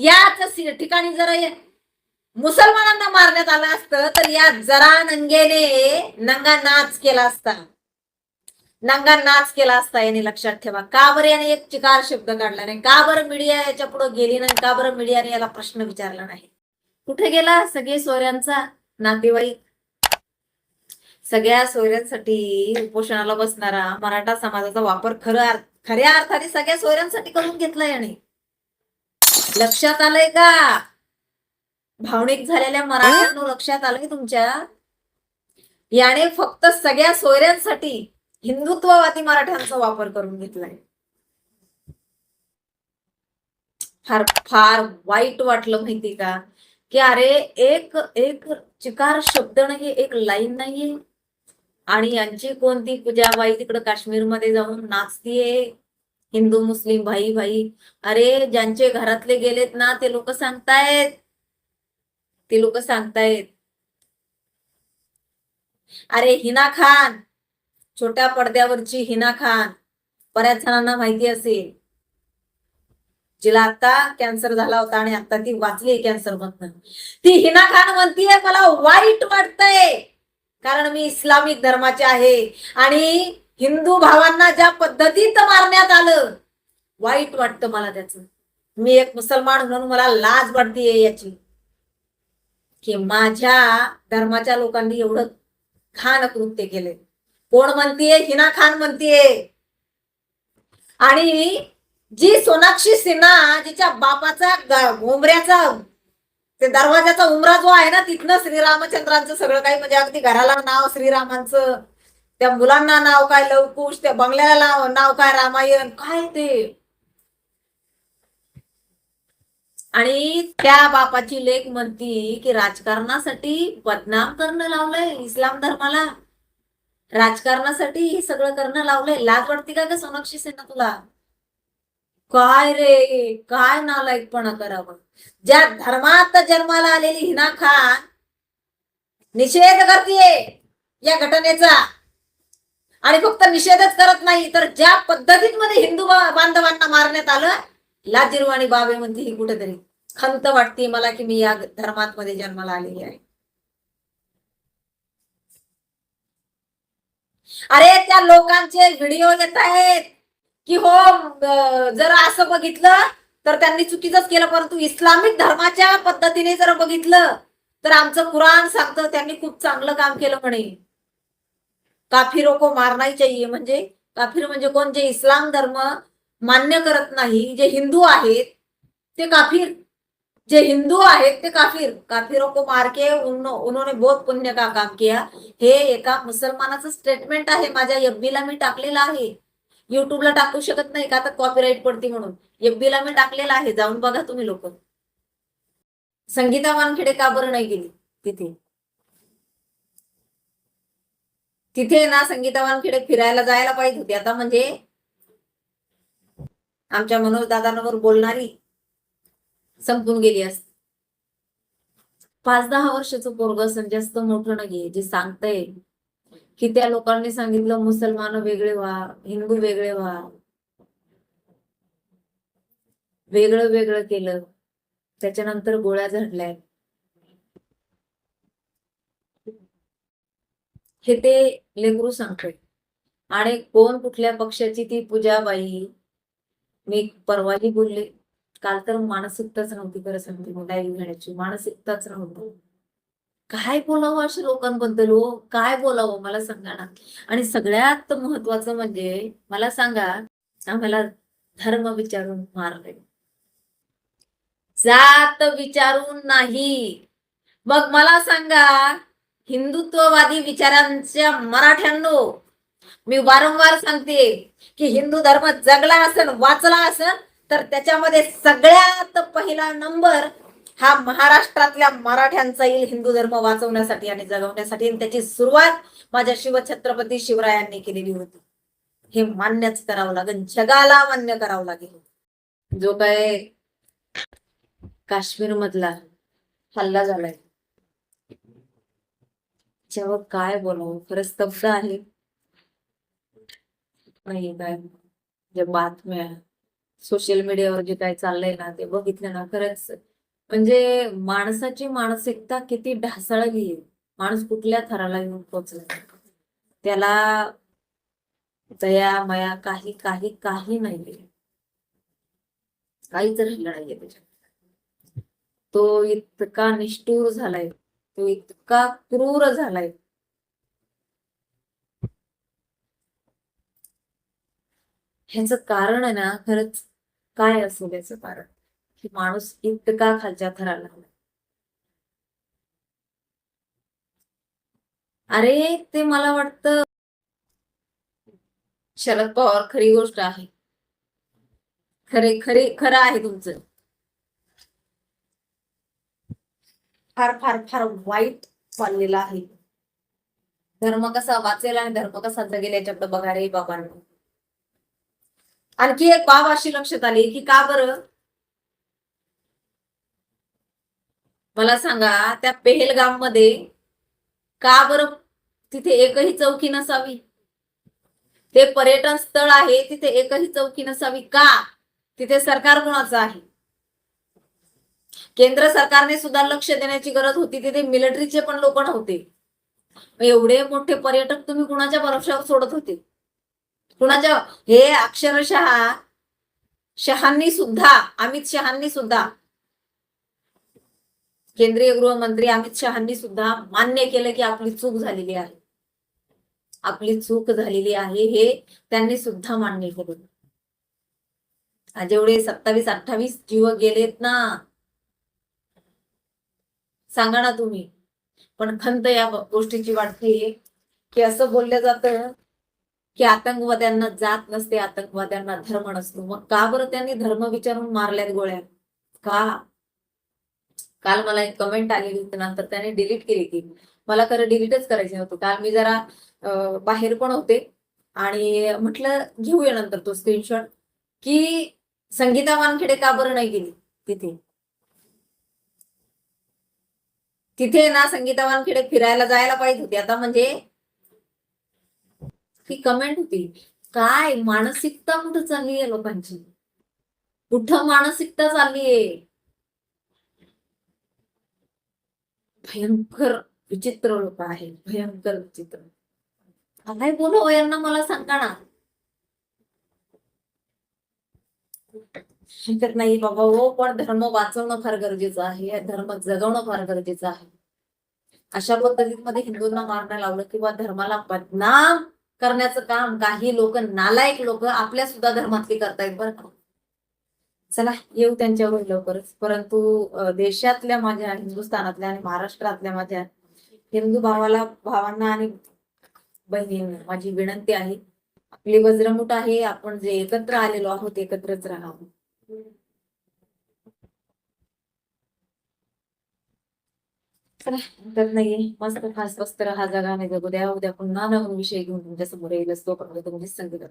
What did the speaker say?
याच ठिकाणी जर हे मुसलमानांना मारण्यात आलं असतं तर या जरा नंगेने नंगा नाच केला असता. नंगा नाच केला असता याने लक्षात ठेवा. का बरं याने एक चिकार शब्द काढला नाही? का बरं मीडिया याच्यापुढे गेली नाही? का बरं मीडियाने याला प्रश्न विचारला नाही? कुठे गेला सगळे सोयऱ्यांचा नातेवाईक? सगळ्या सोयऱ्यांसाठी उपोषणाला बसणारा मराठा समाजाचा वापर खरं खऱ्या अर्थाने सगळ्या सोयऱ्यांसाठी करून घेतला याने. लक्षात आलंय का? भावनिक झालेल्या मराठ्यांनो लक्षात आलंय तुमच्या? याने फक्त सगळ्या सोयऱ्यांसाठी हिंदुत्ववादी मराठ्यांचा वापर करून घेतलाय. फार फार वाईट वाटलं माहिती का? की अरे एक एक चिकार शब्द नाही एक लाईन नाहीये. आणि यांची कोणती पूजाबाई तिकडं काश्मीरमध्ये जाऊन नाचतीये? हिंदू मुस्लिम भाई भाई. अरे ज्यांचे घरातले गेलेत ना ते लोक सांगतायत. ते लोक सांगतायत. अरे हिना खान. छोट्या पडद्यावरची हिना खान. बऱ्याच जणांना माहिती असेल. जिला आता कॅन्सर झाला होता आणि आता ती वाचली कॅन्सर मधन. ती हिना खान म्हणतीये मला वाईट वाटतंय. कारण मी इस्लामिक धर्माचे आहे. आणि हिंदू भावांना ज्या पद्धतीत मारण्यात आलं वाईट वाटतं मला त्याच. मी एक मुसलमान म्हणून मला लाज वाटतेय याची. की माझ्या धर्माच्या लोकांनी एवढं खान कृत्य केले. कोण म्हणतीये? हिना खान म्हणतीये. आणि जी सोनाक्षी सिन्हा जिच्या बापाचा ग- उमऱ्याचा ते दरवाजाचा उमरा जो आहे ना तिथनं श्रीरामचंद्रांचं सगळं काही म्हणजे अगदी घराला नाव श्रीरामांचं त्या मुलांना नाव काय लवकुश त्या बंगल्याला नाव नाव काय रामायण काय ते? आणि त्या बापाची लेख म्हणती की राजकारणासाठी बदनाम करणं लावलंय इस्लाम धर्माला. राजकारणासाठी हे सगळं करणं लावलंय. लाज वाटते का ग सोनाक्षी सेना तुला? काय रे? काय नालायकपणा करावं? ज्या धर्मात जन्माला आलेली हिना खान निषेध करते या घटनेचा. आणि फक्त निषेधच करत नाही तर ज्या पद्धतीमध्ये हिंदू बांधवांना मारण्यात आलं लाजिरवाणी बाबे म्हणते ही कुठेतरी. खंत वाटते मला की मी या धर्मात मध्ये जन्माला आलेली आहे. अरे त्या लोकांचे व्हिडिओ येत आहेत की हो जर असं बघितलं तर त्यांनी चुकीचंच केलं परंतु इस्लामिक धर्माच्या पद्धतीने जर बघितलं तर आमचं कुराण सांगतं त्यांनी खूप चांगलं काम केलं म्हणे. काफिरो को मारना ही चाहिए. म्हणजे काफिर म्हणजे कोण? जे इस्लाम धर्म मान्य करत नाही जे हिंदू आहेत ते काफिर. जे हिंदू आहेत ते काफिर. काफिरो को मार के उन्होंने बहुत पुण्य का काम किया. हे एका मुसलमानाचं स्टेटमेंट आहे. माझ्या यब्बीला मी टाकलेलं आहे. युट्यूबला टाकू शकत नाही का? तर कॉपीराईट पडते म्हणून. एफबीला मी टाकलेलं आहे. जाऊन बघा तुम्ही लोक. संगीता वानखेडे का बरं नाही गेली तिथे? तिथे ना संगीता वानखेडे फिरायला जायला पाहिजे होती. आता म्हणजे आमच्या मनोज दादांवर बोलणारी संपून गेली असती. पाच दहा वर्षाचं पोरग असं जास्त मोठं नाहीये जे सांगतय की त्या लोकांनी सांगितलं मुसलमान वेगळे व्हा हिंदू वेगळे व्हा. वेगळं वेगळं केलं. त्याच्यानंतर गोळ्या झडल्या हे ते लेकरू सांगतोय. आणि कोण कुठल्या पक्षाची ती पूजाबाई? मी परवाही बोलले काल तर मानसिकताच नव्हती खरं सांगते मी घेण्याची. मानसिकताच नव्हती. काय बोलावं अशा लोकांबद्दल हो? काय बोलावं? मला सांगा ना. आणि सगळ्यात महत्वाचं म्हणजे मला सांगा आम्हाला धर्म विचारून मारले जात विचारून नाही. मग मला सांगा हिंदुत्ववादी विचारांच्या मराठ्यांनो मी वारंवार सांगते की हिंदू धर्म जगला असेल वाचला असेल तर त्याच्यामध्ये सगळ्यात पहिला नंबर हा महाराष्ट्रातल्या मराठ्यांचा येईल हिंदू धर्म वाचवण्यासाठी आणि जगवण्यासाठी. आणि त्याची सुरुवात माझ्या शिवछत्रपती शिवरायांनी केलेली होती. हे मान्यच करावं लागेल जगाला मान्य करावं लागेल. जो काय काश्मीर मधला हल्ला झालाय जेव्हा काय बोलावं खरं स्तब्ध आहे. नाही काय जे बातम्या सोशल मीडियावर जे काही चाललंय ना ते बघितलं ना खरंच. म्हणजे माणसाची मानसिकता किती ढासळली आहे. माणूस कुठल्या थराला येऊन पोचला त्याला दया मया काही काही काही नाही काहीच राहिलं नाहीये त्याच्यात. तो इतका निष्ठूर झालाय. तो इतका क्रूर झालाय. ह्याचं कारण आहे ना खरंच काय असेल याचं कारण? की माणूस इतका खालच्या थराला अरे ते मला वाटतं शरद पवार खरी गोष्ट आहे. खरे खरे खरं आहे तुमचं. फार फार फार वाईट चाललेला आहे. धर्म कसा वाचेल आणि धर्म कसा जगेल याच्याकडे बघा बाबांना. आणखी एक बाब अशी लक्षात आली की का बरं? मला सांगा त्या पेहेलगाममध्ये का बरं तिथे एकही चौकी नसावी? ते पर्यटन स्थळ आहे तिथे एकही चौकी नसावी का? तिथे सरकार कोणाचं आहे? केंद्र सरकारने सुद्धा लक्ष देण्याची गरज होती तिथे मिलिटरीचे पण लोक नव्हते. मग एवढे मोठे पर्यटक तुम्ही कुणाच्या भरोशावर सोडत होते? कुणाच्या? हे अक्षरशः शहांनी सुद्धा अमित शहांनी सुद्धा केंद्रीय गृहमंत्री अमित शहांनी सुद्धा मान्य केलं की आपली चूक झालेली आहे. आपली चूक झालेली आहे हे त्यांनी सुद्धा मान्य केलं. जेवढे सत्तावीस अठ्ठावीस जीव गेलेत ना सांगा ना तुम्ही. पण खंत या गोष्टीची वाटते की असं बोललं जातं की आतंकवाद्यांना जात नसते आतंकवाद्यांना धर्म नसतो. मग का बरं त्यांनी धर्म विचारून मारल्यात गोळ्या? का? काल मला एक कमेंट आलेली होती नंतर त्याने डिलीट केली ती. मला खरं डिलीटच करायचं नव्हतं. काल मी जरा बाहेर पण होते आणि म्हटलं घेऊया नंतर तो स्क्रीनशॉट की संगीता वानखेडे का बरं नाही गेली तिथे? तिथे ना संगीता वानखेडे फिरायला जायला पाहिजे होती. आता म्हणजे ती कमेंट होती काय मानसिकता कुठं चालली आहे लोकांची? कुठं मानसिकता चालली आहे? भयंकर विचित्र लोक आहेत भयंकर विचित्र. काय बोलावं यांना मला सांगा ना. तर नाही बाबा हो पण धर्म वाचवणं फार गरजेचं आहे. धर्म जगवणं फार गरजेचं आहे. अशा पद्धतीमध्ये हिंदूंना मारणं लावलं किंवा धर्माला बदनाम करण्याचं काम काही लोक नालायक लोक आपल्या सुद्धा धर्मातली करतायत बरं का? चला येऊ त्यांच्यावर लवकरच. परंतु देशातल्या माझ्या हिंदुस्थानातल्या आणि महाराष्ट्रातल्या माझ्या हिंदू भावाला भावांना आणि बहिणींना माझी विनंती आहे. आपली वज्रमुठ आहे आपण जे एकत्र आलेलो आहोत एकत्रच राहावं. तर नाही मस्त खास वस्त्र हा आणि जगू द्या. उद्या पुन्हा नवीन विषय घेऊन तुमच्यासमोर येईल असतो पण तुमचीच संगीत